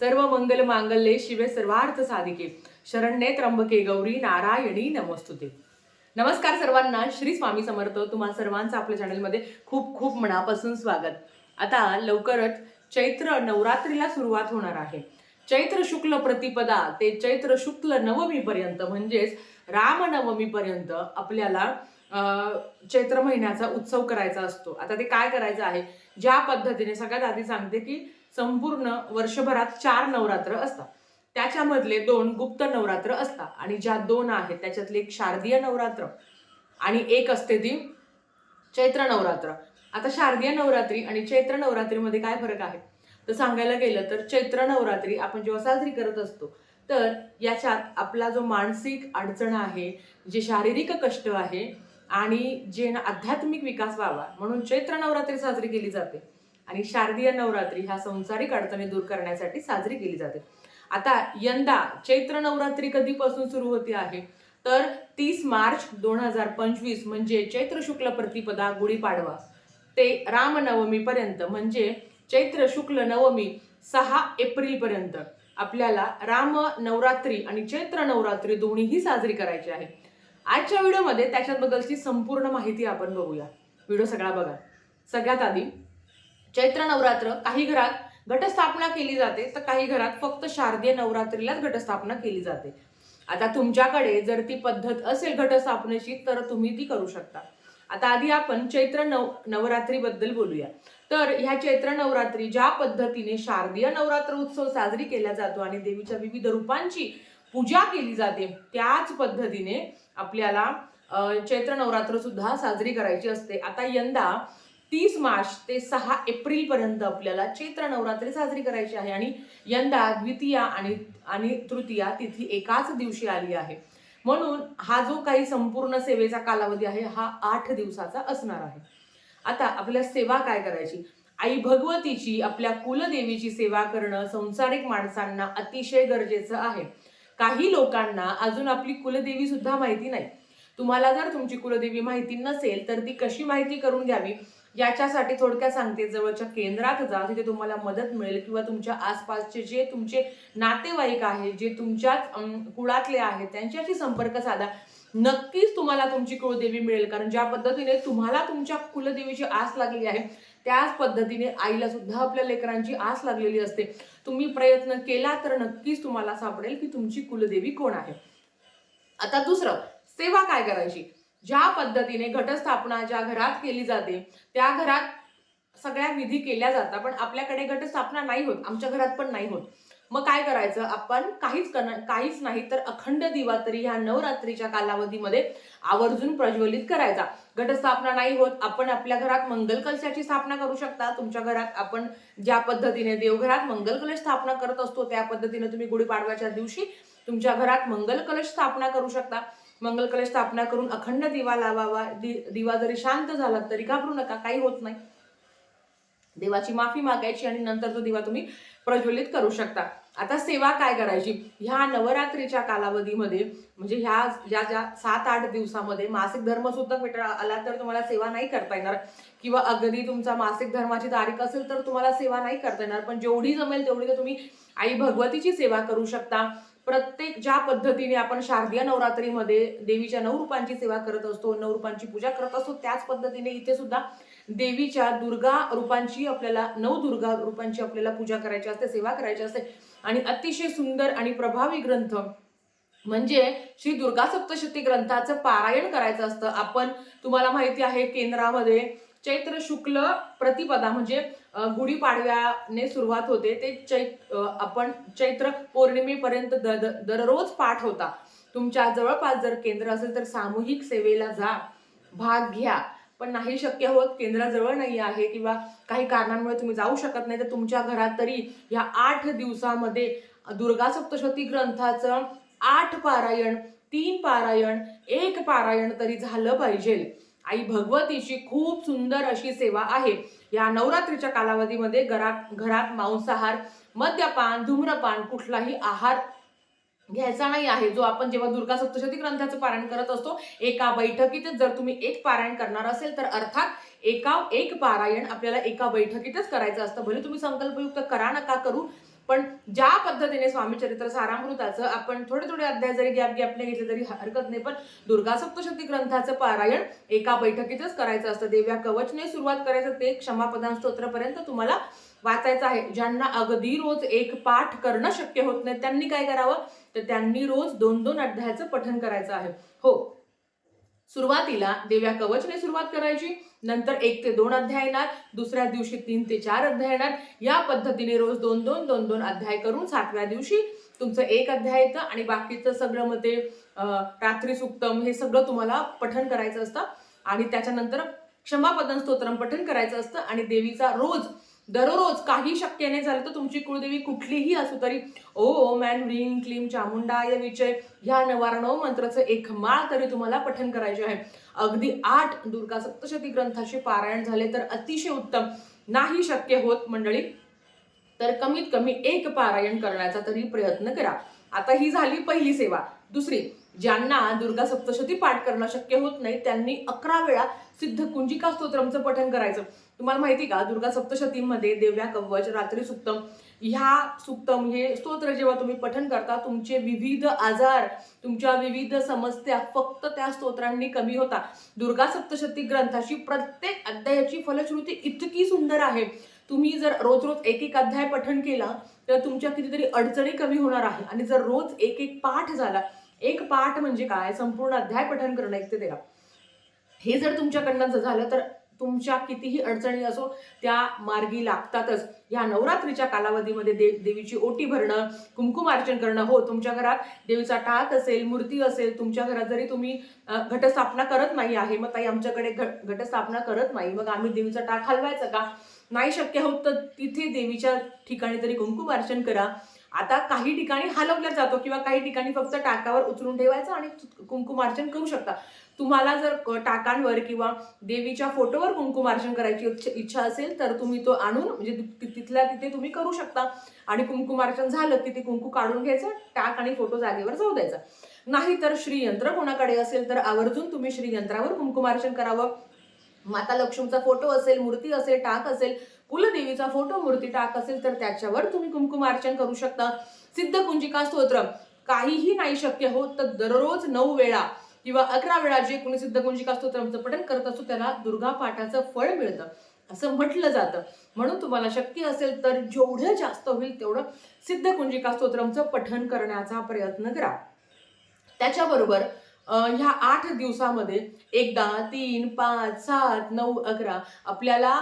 सर्व मंगल मांगल्ये शिवे सर्वार्थ साधिके. शरण्ये त्र्यंबके गौरी नारायणी नमस्तुते. नमस्कार सर्वांना श्री स्वामी समर्थ. तुम्हा सर्वांचं आपल्या चॅनलमध्ये खूप खूप मनापासून स्वागत. आता लवकरच चैत्र नवरात्रीला सुरुवात होणार आहे. चैत्र शुक्ल प्रतिपदा ते चैत्र शुक्ल नवमीपर्यंत म्हणजेच रामनवमीपर्यंत आपल्याला अं, चैत्र महिन्याचा उत्सव करायचा असतो. आता ते काय करायचं आहे? ज्या पद्धतीने सगळ्यात आधी सांगते की संपूर्ण वर्षभरात चार नवरात्र असतात. त्याच्यामधले दोन गुप्त नवरात्र असतात आणि ज्या दोन आहेत त्याच्यातले एक शारदीय नवरात्र आणि एक असते ती चैत्र नवरात्र. आता शारदीय नवरात्री आणि चैत्र नवरात्रीमध्ये काय फरक आहे? तर सांगायला गेलं तर चैत्र नवरात्री आपण जेव्हा साजरी करत असतो तर याच्यात आपला जो मानसिक अडचण आहे जे शारीरिक कष्ट आहे आणि जे ना आध्यात्मिक विकास व्हावा म्हणून चैत्र नवरात्री साजरी केली जाते. आणि शारदीय नवरात्री ह्या संसारिक अडचणी दूर करण्यासाठी साजरी केली जाते. आता यंदा चैत्र नवरात्री कधीपासून सुरू होते आहे? तर तीस मार्च दोन हजार पंचवीस म्हणजे चैत्र शुक्ल प्रतिपदा गुढीपाडवा. ते रामनवमीपर्यंत म्हणजे चैत्र शुक्ल नवमी सहा एप्रिल पर्यंत आपल्याला राम नवरात्री आणि चैत्र नवरात्री दोन्हीही साजरी करायची आहे. आजच्या व्हिडिओमध्ये त्याच्याबद्दलची संपूर्ण माहिती आपण बघूया. व्हिडिओ सगळा बघा. सगळ्यात आधी चैत्र नवरात्र काही घरात घटस्थापना केली जाते तर काही घरात फक्त शारदीय नवरात्रीलाच घटस्थापना केली जाते. आता तुमच्याकडे जर ती पद्धत असेल घटस्थापनेची तर तुम्ही ती करू शकता. आता आधी आपण चैत्र नव नवरात्रीबद्दल बोलूया. तर ह्या चैत्र नवरात्री ज्या पद्धतीने शारदीय नवरात्र उत्सव साजरी केला जातो आणि देवीच्या विविध रूपांची पूजा केली जाते त्याच पद्धतीने आपल्याला चैत्र नवरात्र सुद्धा साजरी करायची असते. आता यंदा तीस मार्च ते सहा एप्रिल पर्यंत आपल्याला चैत्र नवरात्री साजरी करायची आहे आणि यंदा द्वितीया आणि आणि तृतीया तिथी एकाच दिवशी आली आहे. म्हणून हा जो काही संपूर्ण सेवेचा कालावधी आहे हा आठ दिवसाचा असणार आहे. आता आपल्या सेवा काय करायची? आई भगवतीची आपल्या कुलदेवीची सेवा करणं संसारिक माणसांना अतिशय गरजेचं आहे. काही लोकांना अजून आपली कुलदेवी सुद्धा माहिती नाही. तुम्हाला जर तुमची कुलदेवी माहिती नसेल तर ती कशी माहिती करून घ्यावी? याच्यासाठी थोडक्यात सांगते जवळच्या केंद्रात जा तिथे तुम्हाला मदत मिळेल किंवा तुमच्या आसपासचे जे तुमचे नातेवाईक आहेत जे तुमच्याच कुळातले आहेत त्यांच्याशी संपर्क साधा. नक्कीच तुम्हाला तुमची कुळदेवी मिळेल कारण ज्या पद्धतीने तुम्हाला तुमच्या कुलदेवीची आस लागली आहे त्याच पद्धतीने आईला सुद्धा आपल्या लेकरांची आस लागलेली असते. तुम्ही प्रयत्न केला तर नक्कीच तुम्हाला सापडेल की तुमची कुलदेवी कोण आहे. आता दुसरं सेवा काय करायची? ज्या पद्धतीने घटस्थापना ज्या घरात केली जाते त्या घरात सगळ्या विधी केल्या जातात पण आपल्याकडे घटस्थापना नाही होत आमच्या घरात पण नाही होत. मग काय करायचं? आपण काहीच करणार काहीच नाही तर अखंड दिवा तरी ह्या नवरात्रीच्या कालावधीमध्ये आवर्जून प्रज्वलित करायचा. घटस्थापना नाही होत आपण आपल्या घरात मंगल कलशाची स्थापना करू शकता. तुमच्या घरात आपण ज्या पद्धतीने देवघरात मंगल कलश स्थापना करत असतो त्या पद्धतीने तुम्ही गुढीपाडव्याच्या दिवशी तुमच्या घरात मंगल कलश स्थापना करू शकता. मंगल कलश स्थापना करून अखंड दिवा लावावा. दि- दिवा जरी शांत झाला तरी घाबरू नका काही होत नाही. देवाची माफी मागायची आणि नंतर तो दिवा तुम्ही प्रज्वलित करू शकता. आता सेवा काय करायची? ह्या नवरात्रीच्या कालावधीमध्ये म्हणजे ह्या ज्या ज्या सात आठ दिवसामध्ये मासिक धर्म सुद्धा भेट आला तर तुम्हाला सेवा नाही करता येणार. किंवा अगदी तुमचा मासिक धर्माची तारीख असेल तर तुम्हाला सेवा नाही करता येणार. पण जेवढी जमेल तेवढी तर तुम्ही आई भगवतीची सेवा करू शकता. प्रत्येक ज्या पद्धतीने आपण शारदीय नवरात्रीमध्ये देवीच्या नऊ रूपांची सेवा करत असतो नऊ रूपांची पूजा करत असतो त्याच पद्धतीने इथे सुद्धा देवीच्या दुर्गा रूपांची आपल्याला नऊ दुर्गा रूपांची आपल्याला पूजा करायची असते सेवा करायची असते. आणि अतिशय सुंदर आणि प्रभावी ग्रंथ म्हणजे श्री दुर्गा सप्तशती ग्रंथाचं पारायण करायचं असतं. आपण तुम्हाला माहिती आहे केंद्रामध्ये चैत्र शुक्ल प्रतिपदा म्हणजे गुढीपाडव्याने सुरुवात होते. ते चै आपण चैत्र पौर्णिमेपर्यंत द- द- दररोज पाठ होता. तुमच्या जवळपास जर केंद्र असेल तर सामूहिक सेवेला जा. भाग घ्या. पण नाही शक्य होत केंद्राजवळ नाही आहे किंवा काही कारणांमुळे तुम्ही जाऊ शकत नाही तर तुमच्या घरात तरी या आठ दिवसामध्ये दुर्गा सप्तशती ग्रंथाचं आठ पारायण तीन पारायण एक पारायण तरी झालं पाहिजे. आई भगवतीची खूप सुंदर अशी सेवा आहे. या नवरात्रीच्या कालावधीमध्ये घरात घरात मांसाहार मद्यपान धूम्रपान कुठलाही आहार घ्यायचा नाही आहे. जो आपण जेव्हा दुर्गा सप्तशती ग्रंथाचं पारायण करत असतो एका बैठकीतच जर तुम्ही एक पारायण करणार असेल तर अर्थात एका एक पारायण आपल्याला एका बैठकीतच करायचं असतं. भले तुम्ही संकल्पयुक्त करा नका करू पण ज्या पद्धतीने स्वामीचरित्र सारामृताचं आपण थोडे थोडे अध्याय जरी गॅप गॅपने घेतले तरी हरकत नाही पण दुर्गा सप्तशती ग्रंथाचं पारायण एका बैठकीतच करायचं असतं. देव्या कवचने सुरुवात करायचं ते क्षमापदान स्तोत्रपर्यंत तुम्हाला वाचायचं आहे. ज्यांना अगदी रोज एक पाठ करणं शक्य होत नाही त्यांनी काय करावं? तर त्यांनी रोज दोन दोन अध्यायाचं पठण करायचं आहे. हो. सुरुवातीला देव्या कवचने सुरुवात करायची नंतर एक ते दोन अध्याय येणार दुसऱ्या दिवशी तीन ते चार अध्याय येणार. या पद्धतीने रोज दोन दोन दोन दोन अध्याय करून सातव्या दिवशी तुमचं एक अध्याय येतं आणि बाकीचं सगळं मग ते रात्री सुक्तम हे सगळं तुम्हाला पठन करायचं असतं. आणि त्याच्यानंतर क्षमापदन स्तोत्रम पठन करायचं असतं आणि देवीचा रोज दररोज काही शक्य नाही झालं तर तुमची कुळदेवी कुठलीही असू तरी ओ मॅन ह्रीं क्लीम चामुंडाय विजय ह्या नवारणव मंत्राचं एक माळ तरी तुम्हाला पठन करायचे आहे. अगदी आठ दुर्गा सप्तशती ग्रंथाचे पारायण झाले तर अतिशय उत्तम. नाही शक्य होत मंडळी. तर कमीत कमी एक पारायण करण्याचा तरी प्रयत्न करा. आता ही झाली पहिली सेवा. दुसरी ज्यांना दुर्गा सप्तशती पाठ करणं शक्य होत नाही त्यांनी अकरा वेळा सिद्ध कुंजिका स्तोत्रमचं पठण करायचं. तुम्हाला माहिती का? दुर्गा सप्तशतीमध्ये देव्या कवच रात्री सुक्तम ह्या सुक्तम हे स्तोत्र जेव्हा तुम्ही पठण करता तुमचे विविध आजार तुमच्या विविध समस्या फक्त त्या स्तोत्रांनी कमी होता दुर्गा सप्तशती ग्रंथाची प्रत्येक अध्यायाची फलश्रुती इतकी सुंदर आहे. तुम्ही जर रोज रोज एक एक अध्याय पठण केला तर तुमच्या कितीतरी अडचणी कमी होणार आहे. आणि जर रोज एक एक पाठ झाला एक पाठ म्हणजे काय? संपूर्ण अध्याय पठन करणं एक ते तेरा हे जर तुमच्याकडनं जर झालं तर तुमच्या कितीही अडचणी असो त्या मार्गी लागतातच. या नवरात्रीच्या कालावधीमध्ये देव देवीची ओटी भरणं कुंकुमार्चन करणं हो तुमच्या घरात देवीचा टाक असेल मूर्ती असेल तुमच्या घरात जरी तुम्ही घटस्थापना करत नाही आहे मग ताई आमच्याकडे घट घटस्थापना करत नाही मग आम्ही देवीचा टाक हलवायचं का? नाही शक्य होत तर तिथे देवीच्या ठिकाणी तरी कुंकुमार्चन करा. आता काही ठिकाणी हलवला जातो किंवा काही ठिकाणी फक्त टाकावर उचलून ठेवायचं आणि कुंकुमार्चन करू शकता. तुम्हाला जर टाकांवर किंवा देवीच्या फोटोवर कुंकुमार्चन करायची इच्छा असेल तर तुम्ही तो आणून म्हणजे तिथल्या तिथे तुम्ही करू शकता. आणि कुंकुमार्चन झालं की ते कुंकू काढून घ्यायचं टाक आणि फोटो जागेवर जाऊ द्यायचा. नाही तर श्रीयंत्र कोणाकडे असेल तर आवर्जून तुम्ही श्रीयंत्रावर कुंकुमार्चन करावं. माता लक्ष्मीचा फोटो असेल मूर्ती असेल टाक असेल कुलदेवीचा फोटो मूर्ती टाक असेल तर त्याच्यावर तुम्ही कुंकुमार्चन करू शकता. सिद्ध कुंजिका स्तोत्र काहीही नाही शक्य होत तर दररोज नऊ वेळा किंवा अकरा वेळा जे कोणी सिद्ध कुंजिका स्तोत्रांचं पठण करत असतो त्याला दुर्गा पाठाचं फळ मिळतं. असं म्हटलं जातं. म्हणून तुम्हाला शक्य असेल तर जेवढं जास्त होईल तेवढं सिद्ध कुंजिका स्तोत्रमचं पठण करण्याचा प्रयत्न करा. त्याच्याबरोबर ह्या आठ दिवसामध्ये एकदा तीन पाच सात नऊ अकरा आपल्याला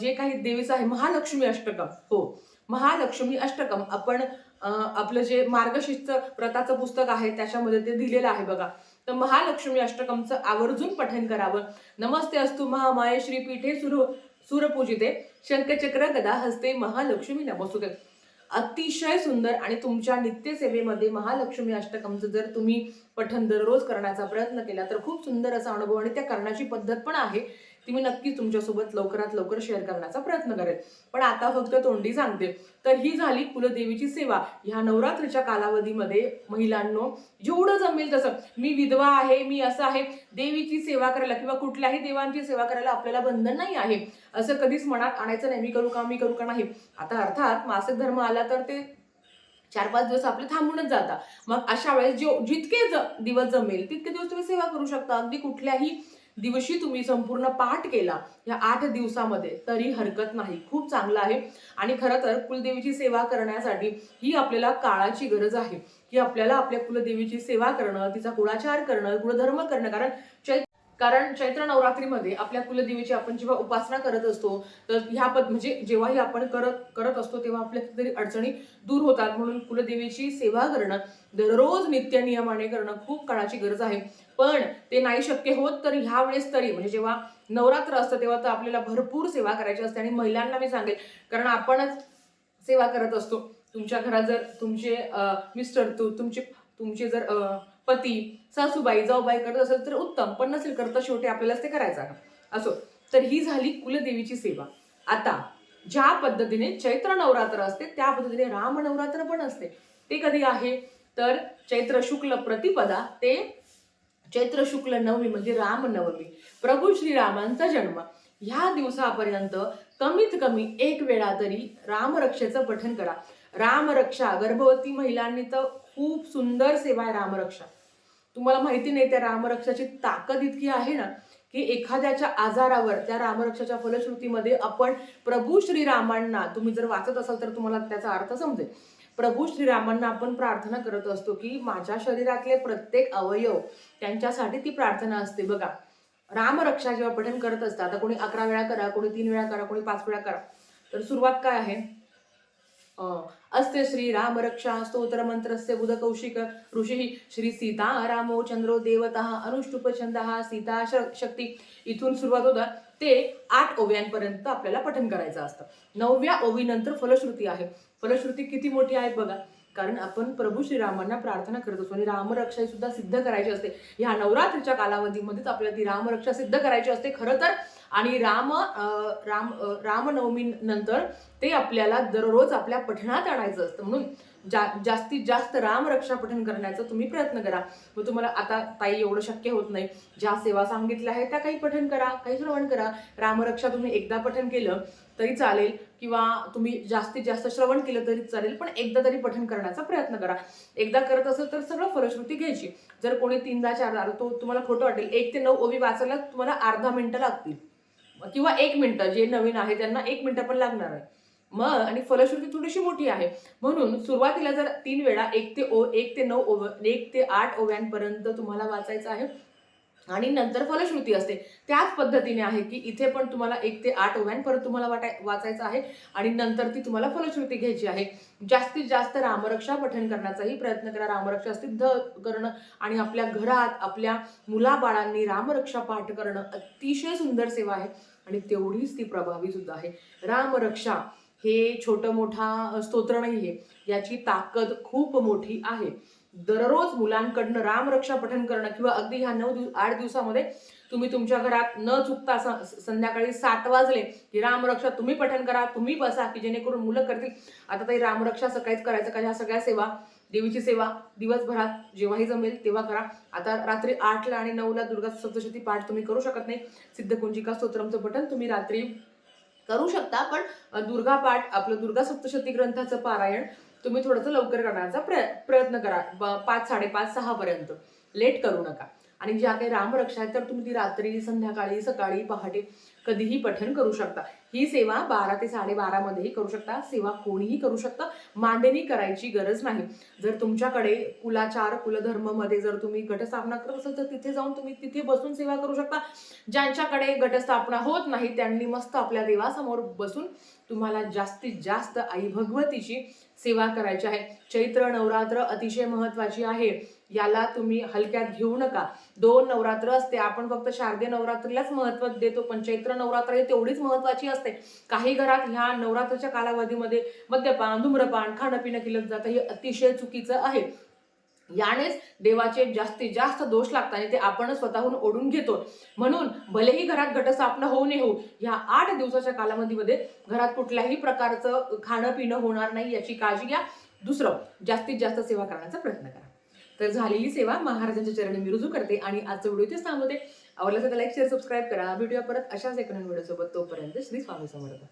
जे काही देवीचं आहे महालक्ष्मी अष्टकम हो. महालक्ष्मी अष्टकम आपण आपलं जे मार्गशीर्ष व्रताचं पुस्तक आहे त्याच्यामध्ये ते दिलेलं आहे बघा. तर महालक्ष्मी अष्टकमचं आवर्जून पठण करावं. नमस्ते अस्तु महामाये श्रीपीठे सुर सूरपूजिते. शंखचक्र गदा हस्ते महालक्ष्मी नमस्तुते. अतिशय सुंदर आणि तुमच्या नित्यसेवेमध्ये महालक्ष्मी अष्टकमचं जर तुम्ही पठण दररोज करण्याचा प्रयत्न केला तर खूप सुंदर असा अनुभव आणि त्या करण्याची पद्धत पण आहे. ती मी नक्कीच तुमच्यासोबत लवकरात लवकर शेअर करण्याचा प्रयत्न करेन पण आता फक्त तोंडी सांगते. तर ही झाली कुलदेवीची सेवा. ह्या नवरात्रीच्या कालावधीमध्ये महिलांनो जेवढं जमेल तसं. मी विधवा आहे मी असं आहे. देवीची सेवा करायला किंवा कुठल्याही देवांची सेवा करायला आपल्याला बंधन नाही आहे. असं कधीच मनात आणायचं नाही. मी करू का मी करू का नाही. आता अर्थात मासिक धर्म आला तर ते चार पाच दिवस आपले थांबूनच जातात मग अशा वेळेस जो जितके ज- दिवस जमेल तितके दिवस तुम्ही सेवा करू शकता. अगदी कुठल्याही दिवशी तुम्ही संपूर्ण पाठ केला या आठ दिवसामध्ये तरी हरकत नाही. खूप चांगलं आहे. आणि खरं तर कुलदेवीची सेवा करण्यासाठी ही आपल्याला काळाची गरज आहे. की आपल्याला आपल्या कुलदेवीची सेवा करणं तिचा कुळाचार करणं कुळधर्म करणं. कारण चैत्र कारण चैत्र नवरात्रीमध्ये आपल्या कुलदेवीची आपण जेव्हा उपासना करत असतो तर ह्या पद म्हणजे जेव्हाही आपण करत करत असतो तेव्हा आपल्या कितीतरी अडचणी दूर होतात. म्हणून कुलदेवीची सेवा करणं दररोज नित्य नियमाने करणं खूप काळाची गरज आहे. पण ते नाही शक्य होत तर ह्या वेळेस तरी म्हणजे जेव्हा नवरात्र असतं तेव्हा तर आपल्याला भरपूर सेवा करायची असते. आणि महिलांना मी सांगेल कारण आपणच सेवा करत असतो. तुमच्या घरात जर तुमचे मिस्टर तू तुमचे तुमचे जर पती सासूबाई जाऊबाई करत असेल तर उत्तम पण नसेल करता शेवटी आपल्यालाच ते करायचं आहे. असो तर ही झाली कुलदेवीची सेवा. आता ज्या पद्धतीने चैत्र नवरात्र असते त्या पद्धतीने राम नवरात्र पण असते. ते कधी आहे? तर चैत्र शुक्ल प्रतिपदा ते चैत्र शुक्ल नवमी म्हणजे रामनवमी प्रभू श्रीरामांचा जन्म. ह्या दिवसापर्यंत कमीत कमी एक वेळा तरी रामरक्षेचं पठण करा. रामरक्षा गर्भवती महिलांनी तर खूप सुंदर सेवा आहे रामरक्षा तुम्हाला माहिती नाही त्या रामरक्षाची ताकद इतकी आहे ना की एखाद्याच्या आजारावर त्या रामरक्षाच्या फलश्रुतीमध्ये आपण प्रभू श्रीरामांना तुम्ही जर वाचत असाल तर तुम्हाला त्याचा अर्थ समजेल. प्रभू श्रीरामांना आपण प्रार्थना करत असतो की माझ्या शरीरातले प्रत्येक अवयव त्यांच्यासाठी ती प्रार्थना असते. बघा रामरक्षा जेव्हा पठण करत असतात आता कोणी अकरा वेळा करा कोणी तीन वेळा करा कोणी पाच वेळा करा तर सुरुवात काय आहे? अस्ते श्री राम रक्षा स्तोत्र मंत्रस्य बुध कौशिक ऋषी श्री सीता रामो चंद्रो देवता अनुष्टुप छंद सीता श- शक्ती. इथून सुरुवात होता. ते आठ ओव्यांपर्यंत आपल्याला पठन करायचं असतं. नवव्या ओवीनंतर फलश्रुती आहे. फलश्रुती किती मोठी आहे बघा. कारण आपण प्रभू श्रीरामांना प्रार्थना करत असतो आणि रामरक्षा सुद्धा सिद्ध करायची असते. ह्या नवरात्रीच्या कालावधीमध्येच आपल्याला ती रामरक्षा सिद्ध करायची असते. खरं तर आणि राम राम रामनवमीनंतर रामनवमी नंतर ते आपल्याला दररोज आपल्या पठणात आणायचं असतं. म्हणून जा जास्तीत जास्त रामरक्षा पठण करण्याचा तुम्ही प्रयत्न करा. मग तुम्हाला आता ताई एवढं शक्य होत नाही. ज्या सेवा सांगितल्या आहेत त्या काही पठण करा काही श्रवण करा. रामरक्षा तुम्ही एकदा पठण केलं तरी चालेल. किंवा तुम्ही जास्तीत जास्त श्रवण केलं तरी चालेल. पण एकदा तरी पठण करण्याचा प्रयत्न करा. एकदा करत असेल तर सगळं फलश्रुती घ्यायची. जर कोणी तीनदा चारदा तो तुम्हाला खोटं वाटेल. एक ते नऊ ओवी वाचायला तुम्हाला अर्धा मिनटं लागतील. किंवा एक मिनिटं जे नवीन आहे त्यांना एक मिनिटं पण लागणार आहे. मग आणि फलश्रुती थोडीशी मोठी आहे. म्हणून सुरुवातीला जर तीन वेळा एक ते ओ एक ते नऊ ओव एक ते आठ ओव्यांपर्यंत तुम्हाला वाचायचं आहे. आणि नंतर फलश्रुती असते. त्याच पद्धतीने आहे की इथे पण तुम्हाला एक ते आठ ओव्यांपर्यंत तुम्हाला वाटाय वाचायचं आहे. आणि नंतर ती तुम्हाला फलश्रुती घ्यायची आहे. जास्तीत जास्त रामरक्षा पठण करण्याचाही प्रयत्न करा. रामरक्षा सिद्ध करणं आणि आपल्या घरात आपल्या मुलाबाळांनी रामरक्षा पाठ करणं अतिशय सुंदर सेवा आहे. आणि तेवढीच ती प्रभावी सुद्धा आहे. रामरक्षा हे छोटं मोठा स्तोत्र नाही आहे. याची ताकद खूप मोठी आहे. दररोज मुलांकडनं रामरक्षा पठण करणं किंवा अगदी ह्या नऊ दिवस आठ दिवसामध्ये तुम्ही तुमच्या घरात न चुकता स- संध्याकाळी सात वाजले की रामरक्षा तुम्ही पठण करा तुम्ही बसा की जेणेकरून मुलं करतील. आता तरी रामरक्षा सकाळीच करायचं का? ह्या सगळ्या सेवा देवीची सेवा दिवसभरात जेव्हाही जमेल तेव्हा करा. आता रात्री आठला आणि नऊला दुर्गा सप्तशती पाठ तुम्ही करू शकत नाही. सिद्धकुंजिका स्तोत्रमचं पठण तुम्ही रात्री करू शकता पण दुर्गा पाठ आपलं दुर्गा सप्तशती ग्रंथाचं पारायण तुम्ही थोडंसं लवकर करण्याचा प्रय प्रयत्न करा. ब- पाच साडेपाच सहापर्यंत लेट करू नका. आणि ज्या काही रामरक्षा आहेत तर तुम्ही ती रात्री संध्याकाळी सकाळी पहाटे कधीही पठण करू शकता. ही सेवा बारा ते साडेबारा मध्येही करू शकता. सेवा कोणीही करू शकता. मांडणी करायची गरज नाही. जर तुमच्याकडे कुलाचार कुलधर्ममध्ये जर तुम्ही गटस्थापना करत असाल तर तिथे जाऊन तुम्ही तिथे बसून सेवा करू शकता. ज्यांच्याकडे गटस्थापना होत नाही त्यांनी मस्त आपल्या देवासमोर बसून तुम्हाला जास्तीत जास्त आई भगवतीची सेवा करायची आहे. चैत्र नवरात्र अतिशय महत्वाची आहे. याला तुम्ही हलक्यात घेऊ नका. दोन नवरात्र असते. आपण फक्त शारदीय नवरात्रीलाच महत्त्व देतो पण चैत्र नवरात्र ही तेवढीच महत्वाची असते. काही घरात ह्या नवरात्राच्या कालावधीमध्ये मद्यपान धूम्रपान खाणं पिणं केलं जातं. हे अतिशय चुकीचं आहे. यानेच देवाचे जास्तीत जास्त दोष लागतात आणि ते आपण स्वतःहून ओढून घेतो. म्हणून भलेही घरात घटस्थापना होऊ नये हो ह्या आठ दिवसाच्या कालावधीमध्ये घरात कुठल्याही प्रकारचं खाणं पिणं होणार नाही याची काळजी घ्या. दुसरं जास्तीत जास्त सेवा करण्याचा प्रयत्न करा. तर झालेली सेवा महाराजांच्या चरणी मी रुजू करते आणि आजचा व्हिडिओ इथेच थांबवते. आवडला तर लाईक शेअर सबस्क्राईब करा. व्हिडिओ परत अशाच एक नवीन सोबत तोपर्यंत श्री स्वामी समर्थ.